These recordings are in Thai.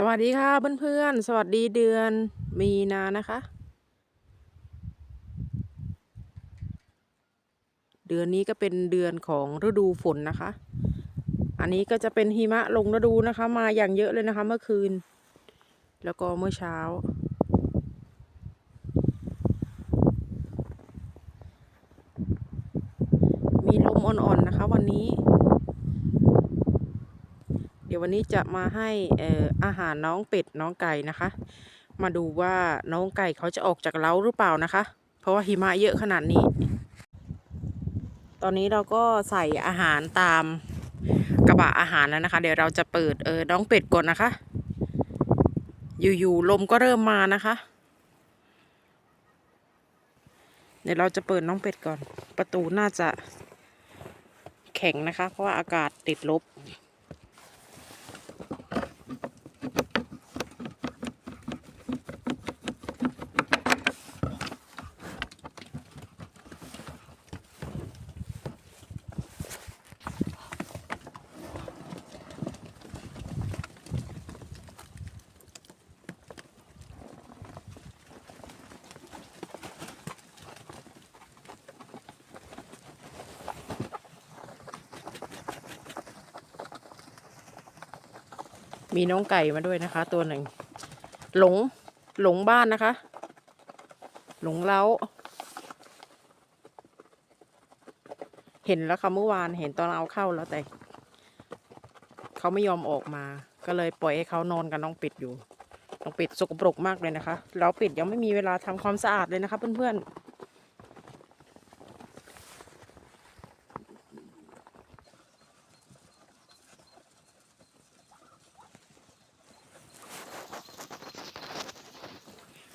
สวัสดีค่ะเพื่อนๆ สวัสดีเดือนมีนานะคะ เดือนนี้ก็เป็นเดือนของฤดูฝนนะคะ อันนี้ก็จะเป็นหิมะลงฤดูนะคะ มาอย่างเยอะเลยนะคะเมื่อคืน แล้วก็เมื่อเช้า มีลมอ่อนๆนะคะวันนี้ เดี๋ยววันนี้จะมาให้เอ่ออาหารน้องเป็ดน้องไก่นะคะ มาดูว่าน้องไก่เขาจะออกจากเล้าหรือเปล่านะคะ เพราะว่าหิมะเยอะขนาดนี้ ตอนนี้เราก็ใส่อาหารตามกระบะอาหารแล้วนะคะ เดี๋ยวเราจะเปิดเออน้องเป็ดก่อนนะคะ อยู่ๆลมก็เริ่มมานะคะ เดี๋ยวเราจะเปิดน้องเป็ดก่อน ประตูน่าจะแข็งนะคะ เพราะว่าอากาศติดลบ มีน้องไก่มาด้วยนะคะ ตัวหนึ่ง หลงหลงบ้านนะคะ หลงเล้า เห็นแล้วค่ะเมื่อวานเห็นตอนเอาเข้าแล้วแต่เขาไม่ยอมออกมา ก็เลยปล่อยให้เขานอนกับน้องเป็ดอยู่ น้องเป็ดสกปรกมากเลยนะคะ แล้วเป็ดยังไม่มีเวลาทำความสะอาดเลยนะคะเพื่อนๆ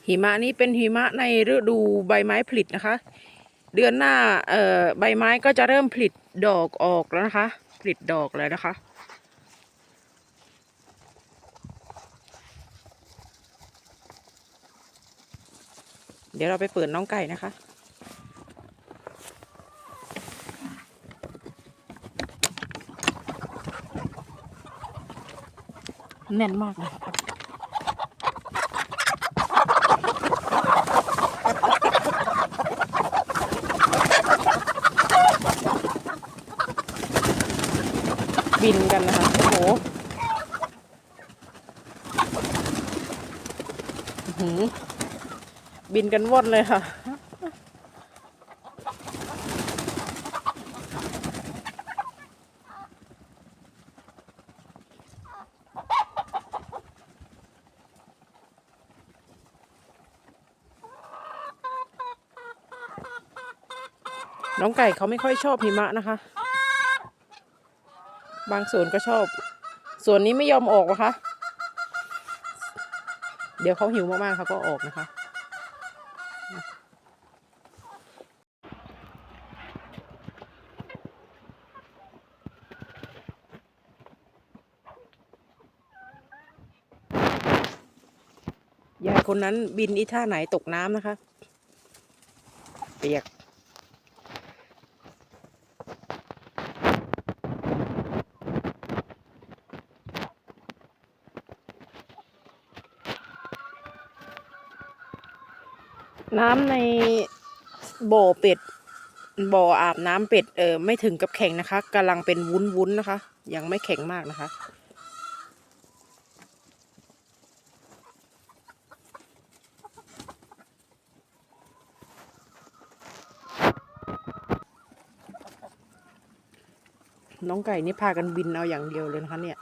หิมะนี้เป็นหิมะในฤดูใบไม้ผลินะคะ เดือนหน้าเอ่อใบไม้ก็จะเริ่มผลิดอกออกแล้วนะคะ ผลิดอกเลยนะคะเดี๋ยวเราไปเปิดน้องไก่นะคะ แน่นมากเลย บินกันนะคะ โอ้โหบินกันว่อนเลยค่ะ น้องไก่เขาไม่ค่อยชอบหิมะนะคะ บางส่วนก็ชอบ ส่วนนี้ไม่ยอมออกนะคะ เดี๋ยวเขาหิวมากๆเขาก็ออกนะคะ ยายคนนั้นบินอีท่าไหนตกน้ำนะคะ เปียก น้ำในบ่อเป็ดบ่ออาบน้ำเป็ดเออไม่ถึงกับแข็งนะคะกำลังเป็นวุ้นวุ้นๆนะคะ ยังไม่แข็งมากนะคะ น้องไก่นี่พากันบินเอาอย่างเดียวเลยนะคะเนี่ย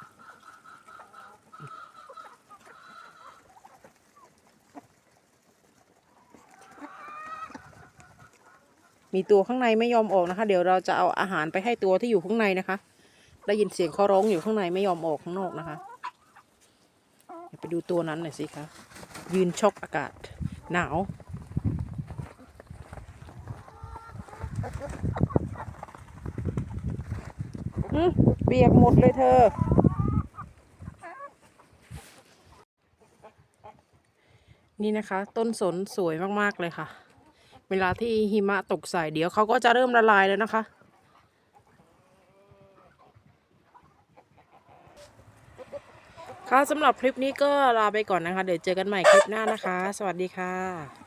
มีตัวข้างในไม่ยอมออกนะคะ เดี๋ยวเราจะเอาอาหารไปให้ตัวที่อยู่ข้างในนะคะ ได้ยินเสียงเขาร้องอยู่ข้างในไม่ยอมออกข้างนอกนะคะไปดูตัวนั้นหน่อยสิคะยืนช็อกอากาศหนาวอืมเปียกหมดเลยเธอ นี่นะคะ ต้นสนสวยมาก ๆ เลยค่ะ เวลาที่หิมะตกใส่เดี๋ยวเขาก็จะเริ่มละลายแล้วนะคะ ค่ะสำหรับคลิปนี้ก็ลาไปก่อนนะคะ เดี๋ยวเจอกันใหม่คลิปหน้านะคะ สวัสดีค่ะ